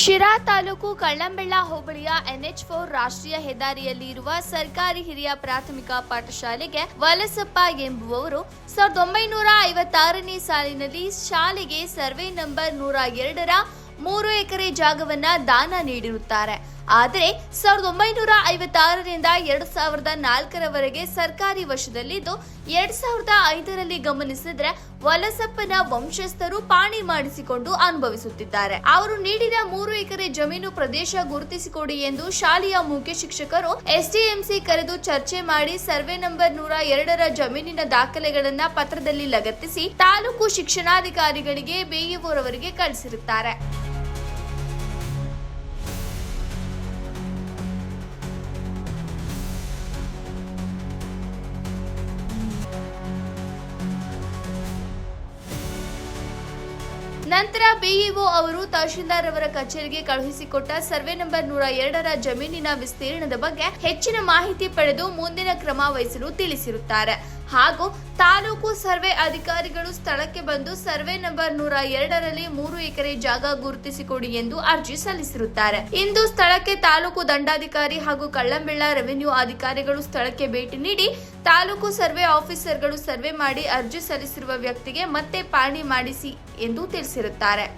ಶಿರಾ ತಾಲೂಕು ಕಳ್ಳಂಬೆಳ್ಳ ಹೋಬಳಿಯ NH four ರಾಷ್ಟ್ರೀಯ ಹೆದ್ದಾರಿಯಲ್ಲಿ ಇರುವ ಸರ್ಕಾರಿ ಹಿರಿಯ ಪ್ರಾಥಮಿಕ ಪಾಠಶಾಲೆಗೆ ವಲಸಪ್ಪ ಎಂಬುವವರು ಸಾವಿರದ ಒಂಬೈನೂರ ಐವತ್ತಾರನೇ ಸಾಲಿನಲ್ಲಿ ಶಾಲೆಗೆ ಸರ್ವೆ ನಂಬರ್ ನೂರ ಎರಡರ ಮೂರು ಎಕರೆ ಜಾಗವನ್ನ ದಾನ ನೀಡಿರುತ್ತಾರೆ. ಆದರೆ ಸಾವಿರದ ಒಂಬೈನೂರ ಐವತ್ತಾರರಿಂದ ಎರಡು ಸಾವಿರದ ನಾಲ್ಕರವರೆಗೆ ಸರ್ಕಾರಿ ವಶದಲ್ಲಿದ್ದು, ಎರಡ್ ಸಾವಿರದ ಐದರಲ್ಲಿ ಗಮನಿಸಿದ್ರೆ ವಲಸಪ್ಪನ ವಂಶಸ್ಥರು ಪಾಣಿ ಮಾಡಿಸಿಕೊಂಡು ಅನುಭವಿಸುತ್ತಿದ್ದಾರೆ. ಅವರು ನೀಡಿದ ಮೂರು ಎಕರೆ ಜಮೀನು ಪ್ರದೇಶ ಗುರುತಿಸಿಕೊಡಿ ಎಂದು ಶಾಲೆಯ ಮುಖ್ಯ ಶಿಕ್ಷಕರು ಎಸ್ಡಿಎಂಸಿ ಕರೆದು ಚರ್ಚೆ ಮಾಡಿ ಸರ್ವೆ ನಂಬರ್ ನೂರ ಎರಡರ ಜಮೀನಿನ ದಾಖಲೆಗಳನ್ನ ಪತ್ರದಲ್ಲಿ ಲಗತ್ತಿಸಿ ತಾಲೂಕು ಶಿಕ್ಷಣಾಧಿಕಾರಿಗಳಿಗೆ ಬೇಯುವರವರಿಗೆ ಕಳಿಸಿರುತ್ತಾರೆ. ನಂತರ ಬಿಇಒ ಅವರು ತಹಶೀಲ್ದಾರ್ ಅವರ ಕಚೇರಿಗೆ ಕಳುಹಿಸಿಕೊಟ್ಟ ಸರ್ವೆ ನಂಬರ್ ನೂರ ಎರಡರ ಜಮೀನಿನ ವಿಸ್ತೀರ್ಣದ ಬಗ್ಗೆ ಹೆಚ್ಚಿನ ಮಾಹಿತಿ ಪಡೆದು ಮುಂದಿನ ಕ್ರಮ ವಹಿಸಲು ತಿಳಿಸಿರುತ್ತಾರೆ. ಹಾಗೂ ತಾಲೂಕು ಸರ್ವೆ ಅಧಿಕಾರಿಗಳು ಸ್ಥಳಕ್ಕೆ ಬಂದು ಸರ್ವೆ ನಂಬರ್ ನೂರ ಎರಡರಲ್ಲಿ ಮೂರು ಎಕರೆ ಜಾಗ ಗುರುತಿಸಿಕೊಡಿ ಎಂದು ಅರ್ಜಿ ಸಲ್ಲಿಸಿರುತ್ತಾರೆ. ಇಂದು ಸ್ಥಳಕ್ಕೆ ತಾಲೂಕು ದಂಡಾಧಿಕಾರಿ ಹಾಗೂ ಕಳ್ಳಂಬೆಳ್ಳ ರೆವಿನ್ಯೂ ಅಧಿಕಾರಿಗಳು ಸ್ಥಳಕ್ಕೆ ಭೇಟಿ ನೀಡಿ, ತಾಲೂಕು ಸರ್ವೆ ಆಫೀಸರ್ಗಳು ಸರ್ವೆ ಮಾಡಿ ಅರ್ಜಿ ಸಲ್ಲಿಸಿರುವ ವ್ಯಕ್ತಿಗೆ ಮತ್ತೆ ಪಾಣಿ ಮಾಡಿಸಿ ಎಂದು ತಿಳಿಸಿರುತ್ತಾರೆ.